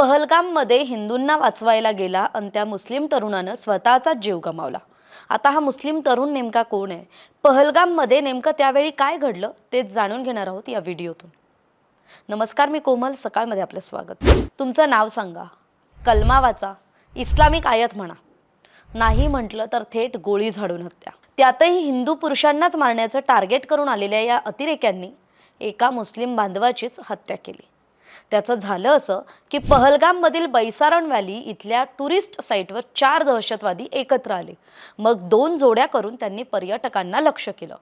पहलगाममध्ये हिंदूंना वाचवायला गेला आणि त्या मुस्लिम तरुणानं स्वतःचा जीव गमावला. आता हा मुस्लिम तरुण नेमका कोण आहे? पहलगाममध्ये नेमकं त्यावेळी काय घडलं तेच जाणून घेणार आहोत या व्हिडिओतून. नमस्कार मी कोमल. सकाळमध्ये आपलं स्वागत. तुमचं नाव सांगा. कलमा वाचा. इस्लामिक आयत म्हणा. नाही म्हटलं तर थेट गोळी झाडून हत्या. त्यातही हिंदू पुरुषांनाच मारण्याचं टार्गेट करून आलेल्या या अतिरेक्यांनी एका मुस्लिम बांधवाचीच हत्या केली. त्याचं झालं असं की पहलगाममधील बैसारण व्हॅली इथल्या टुरिस्ट साईटवर चार दहशतवादी एकत्र आले. मग दोन जोड्या करून त्यांनी पर्यटकांना लक्ष केलं.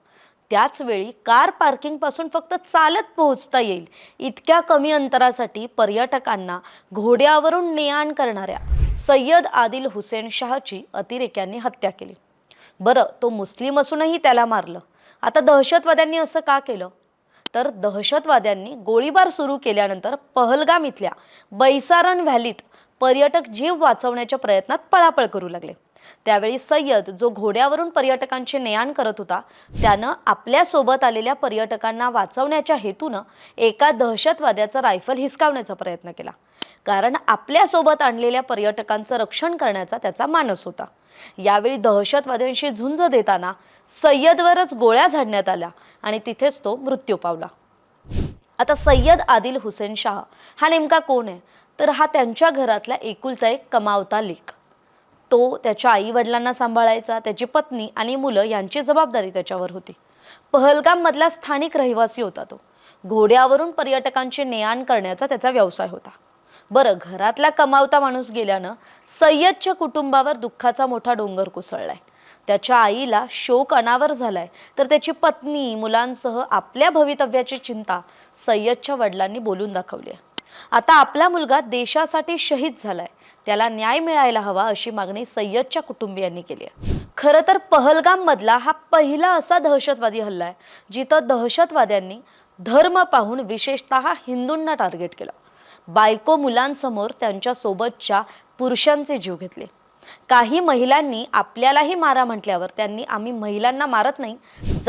त्याच वेळी कार पार्किंगपासून फक्त चालत पोहोचता येईल इतक्या कमी अंतरासाठी पर्यटकांना घोड्यावरून ने आण करणाऱ्या सय्यद आदिल हुसेन शहाची अतिरेक्यांनी हत्या केली. बरं तो मुस्लिम असूनही त्याला मारलं. आता दहशतवाद्यांनी असं का केलं? तर दहशतवाद्यांनी गोळीबार सुरू केल्यानंतर पहलगाम इथल्या बैसारण व्हॅलीत पर्यटक जीव वाचवण्याच्या प्रयत्नात पळापळ करू लागले. त्यावेळी सय्यद जो घोड्यावरून पर्यटकांची नेआण करत होता त्यानं आपल्यासोबत आलेल्या पर्यटकांना वाचवण्याच्या हेतूनं एका दहशतवाद्याचा रायफल हिसकावण्याचा प्रयत्न केला. कारण आपल्यासोबत आणलेल्या पर्यटकांचं रक्षण करण्याचा त्याचा मानस होता. यावेळी दहशतवाद्यांशी झुंज देताना सय्यदवरच गोळ्या झाडण्यात आल्या आणि तिथेच तो मृत्यू पावला. आता सय्यद आदिल हुसेन शाह हा नेमका कोण आहे? तर हा त्यांच्या घरातला एकुलता एक कमावता लेख. तो त्याच्या आई वडिलांना सांभाळायचा त्याची पत्नी आणि मुलं यांची जबाबदारी त्याच्यावर होती. पहलगाममधला स्थानिक रहिवासी होता तो. घोड्यावरून पर्यटकांचे नेआण करण्याचा त्याचा व्यवसाय होता. बरं घरातला कमावता माणूस गेल्यानं सय्यदच्या कुटुंबावर दुःखाचा मोठा डोंगर कोसळलाय. त्याच्या आईला शोक अनावर झालाय. तर त्याची पत्नी मुलांसह आपल्या भवितव्याची चिंता सय्यदच्या वडिलांनी बोलून दाखवली आहे. आता आपला मुलगा देशासाठी शहीद झालाय. त्याला न्याय मिळायला हवा अशी मागणी सय्यदच्या कुटुंबियांनी केली आहे. खरं तर पहलगाम मधला हा पहिला असा दहशतवादी हल्ला आहे जिथं दहशतवाद्यांनी धर्म पाहून विशेषतः हिंदूंना टार्गेट केलं. बायको मुलांसमोर त्यांच्या सोबतच्या पुरुषांचे जीव घेतले. काही महिलांनी आपल्यालाही मारा म्हटल्यावर त्यांनी आम्ही महिलांना मारत नाही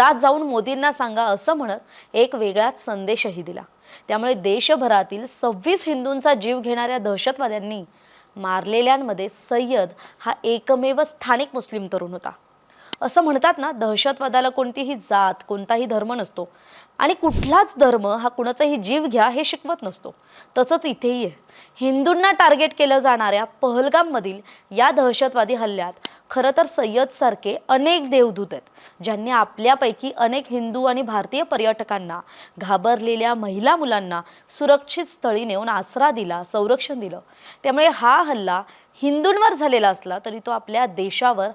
जात जाऊन मोदींना सांगा असं म्हणत एक वेगळाच संदेशही दिला. त्यामुळे देशभरातील सव्वीस हिंदूंचा जीव घेणाऱ्या दहशतवाद्यांनी मारलेल्यांमध्ये सय्यद हा एकमेव स्थानिक मुस्लिम तरुण होता. असं म्हणतात ना दहशतवादाला कोणतीही जात कोणताही धर्म नसतो. आणि कुठलाच धर्म हा कुणाचाही जीव घ्या हे शिकवत नसतो. तसंच इथेही आहे. हिंदूंना टार्गेट केलं जाणाऱ्या पहलगाममधील या दहशतवादी हल्ल्यात खरं तर सय्यदसारखे अनेक देवदूत आहेत ज्यांनी आपल्यापैकी अनेक हिंदू आणि भारतीय पर्यटकांना घाबरलेल्या महिला मुलांना सुरक्षित स्थळी नेऊन आसरा दिला संरक्षण दिलं. त्यामुळे हा हल्ला हिंदूंवर झालेला असला तरी तो आपल्या देशावर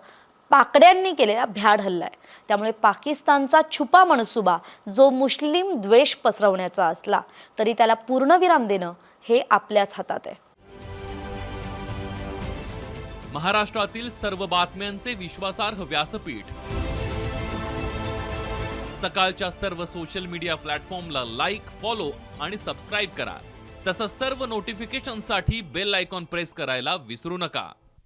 पाकड्यांनी केलेला भ्याड हल्ला आहे. त्यामुळे पाकिस्तानचा छुपा मनसुबा जो मुस्लिम द्वेष पसरवण्याचा असला तरी त्याला पूर्णविराम देणं हे आपल्याच हातात आहे. महाराष्ट्रातील सर्व बातम्यांचे विश्वासार्ह व्यासपीठ. सकाळच्या सर्व सोशल मीडिया प्लॅटफॉर्मला लाईक फॉलो आणि सबस्क्राईब करा. तसंच सर्व नोटिफिकेशनसाठी बेल आयकॉन प्रेस करायला विसरू नका.